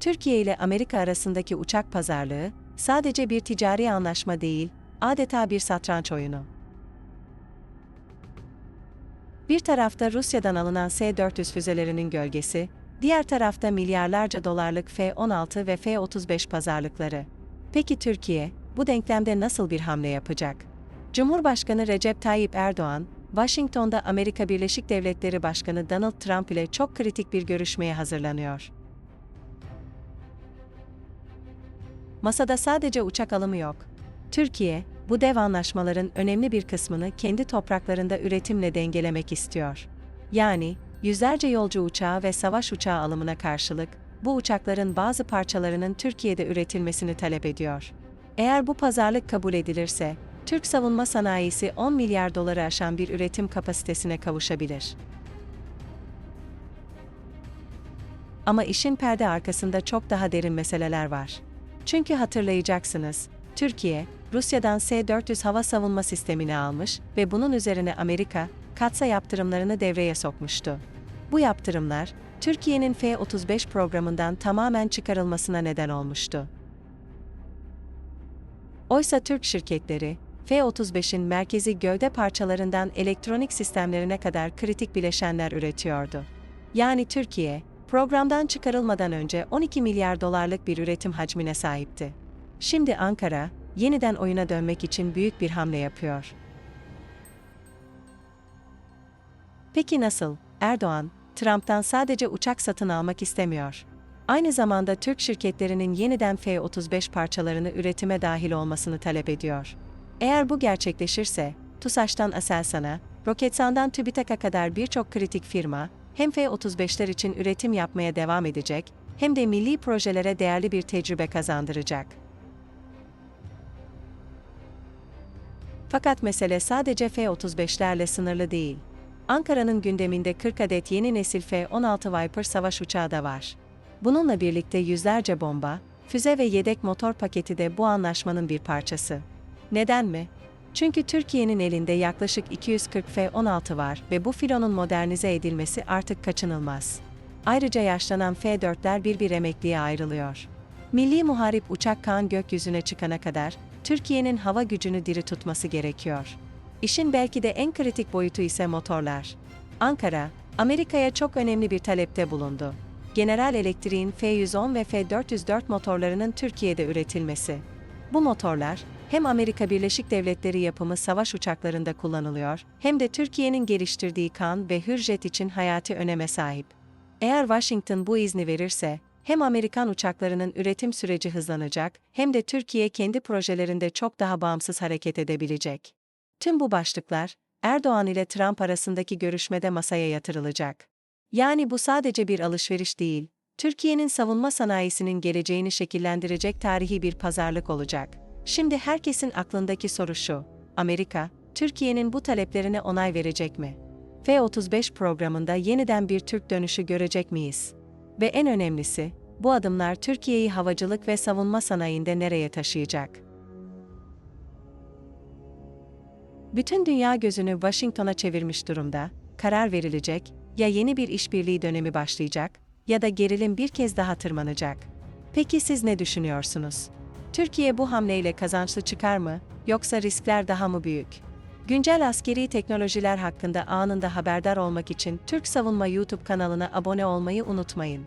Türkiye ile Amerika arasındaki uçak pazarlığı sadece bir ticari anlaşma değil, adeta bir satranç oyunu. Bir tarafta Rusya'dan alınan S-400 füzelerinin gölgesi, diğer tarafta milyarlarca dolarlık F-16 ve F-35 pazarlıkları. Peki Türkiye, bu denklemde nasıl bir hamle yapacak? Cumhurbaşkanı Recep Tayyip Erdoğan, Washington'da Amerika Birleşik Devletleri Başkanı Donald Trump ile çok kritik bir görüşmeye hazırlanıyor. Masada sadece uçak alımı yok. Türkiye, bu dev anlaşmaların önemli bir kısmını kendi topraklarında üretimle dengelemek istiyor. Yani, yüzlerce yolcu uçağı ve savaş uçağı alımına karşılık, bu uçakların bazı parçalarının Türkiye'de üretilmesini talep ediyor. Eğer bu pazarlık kabul edilirse, Türk savunma sanayisi 10 milyar doları aşan bir üretim kapasitesine kavuşabilir. Ama işin perde arkasında çok daha derin meseleler var. Çünkü hatırlayacaksınız, Türkiye, Rusya'dan S-400 hava savunma sistemini almış ve bunun üzerine Amerika, katsa yaptırımlarını devreye sokmuştu. Bu yaptırımlar, Türkiye'nin F-35 programından tamamen çıkarılmasına neden olmuştu. Oysa Türk şirketleri, F-35'in merkezi gövde parçalarından elektronik sistemlerine kadar kritik bileşenler üretiyordu. Yani Türkiye, programdan çıkarılmadan önce 12 milyar dolarlık bir üretim hacmine sahipti. Şimdi Ankara, yeniden oyuna dönmek için büyük bir hamle yapıyor. Peki nasıl? Erdoğan, Trump'tan sadece uçak satın almak istemiyor. Aynı zamanda Türk şirketlerinin yeniden F-35 parçalarını üretime dahil olmasını talep ediyor. Eğer bu gerçekleşirse, TUSAŞ'tan Aselsan'a, Roketsan'dan TÜBİTAK'a kadar birçok kritik firma, hem F-35'ler için üretim yapmaya devam edecek, hem de milli projelere değerli bir tecrübe kazandıracak. Fakat mesele sadece F-35'lerle sınırlı değil. Ankara'nın gündeminde 40 adet yeni nesil F-16 Viper savaş uçağı da var. Bununla birlikte yüzlerce bomba, füze ve yedek motor paketi de bu anlaşmanın bir parçası. Neden mi? Çünkü Türkiye'nin elinde yaklaşık 240 F-16 var ve bu filonun modernize edilmesi artık kaçınılmaz. Ayrıca yaşlanan F-4'ler bir bir emekliye ayrılıyor. Milli Muharip uçak Kaan gökyüzüne çıkana kadar Türkiye'nin hava gücünü diri tutması gerekiyor. İşin belki de en kritik boyutu ise motorlar. Ankara, Amerika'ya çok önemli bir talepte bulundu. General Electric'in F-110 ve F-404 motorlarının Türkiye'de üretilmesi. Bu motorlar, hem Amerika Birleşik Devletleri yapımı savaş uçaklarında kullanılıyor, hem de Türkiye'nin geliştirdiği kan ve Hürjet için hayati öneme sahip. Eğer Washington bu izni verirse, hem Amerikan uçaklarının üretim süreci hızlanacak, hem de Türkiye kendi projelerinde çok daha bağımsız hareket edebilecek. Tüm bu başlıklar, Erdoğan ile Trump arasındaki görüşmede masaya yatırılacak. Yani bu sadece bir alışveriş değil, Türkiye'nin savunma sanayisinin geleceğini şekillendirecek tarihi bir pazarlık olacak. Şimdi herkesin aklındaki soru şu, Amerika, Türkiye'nin bu taleplerine onay verecek mi? F-35 programında yeniden bir Türk dönüşü görecek miyiz? Ve en önemlisi, bu adımlar Türkiye'yi havacılık ve savunma sanayinde nereye taşıyacak? Bütün dünya gözünü Washington'a çevirmiş durumda, karar verilecek, ya yeni bir işbirliği dönemi başlayacak ya da gerilim bir kez daha tırmanacak. Peki siz ne düşünüyorsunuz? Türkiye bu hamleyle kazançlı çıkar mı, yoksa riskler daha mı büyük? Güncel askeri teknolojiler hakkında anında haberdar olmak için Türk Savunma YouTube kanalına abone olmayı unutmayın.